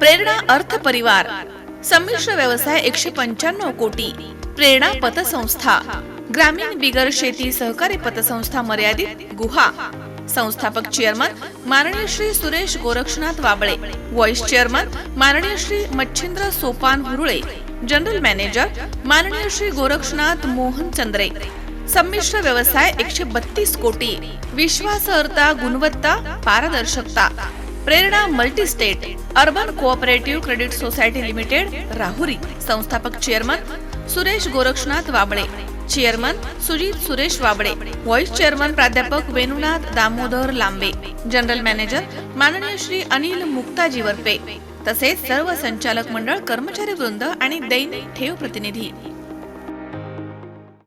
प्रेरणा अर्थ परिवार. संमिश्र व्यवसाय एकशे पंच्याण्णव कोटी. प्रेरणा पतसंस्था. ग्रामीण बिगर शेती सहकारी पतसंस्था मर्यादित गुहा. संस्थापक चेअरमन माननीय श्री सुरेश गोरक्षनाथ वाबळे. व्हाईस चेअरमन माननीय श्री मच्छिंद्र सोपान हुरुळे. जनरल मॅनेजर माननीय श्री गोरक्षनाथ मोहन चंद्रे. संमिश्र व्यवसाय एकशे बत्तीस कोटी. विश्वासार्हता गुणवत्ता पारदर्शकता. Prerana multistate urban cooperative credit society limited Rahuri. संस्थापक chairman Suresh Gorakshnath Wable. Chairman Sujit Suresh Wable. Vice chairman प्राध्यापक वेणुनाथ दामोदर लांबे. जनरल मॅनेजर माननीय श्री अनिल मुक्ताजी वरपे. तसेच सर्व संचालक मंडळ कर्मचारी वृंद आणि दैनिक ठेव प्रतिनिधी.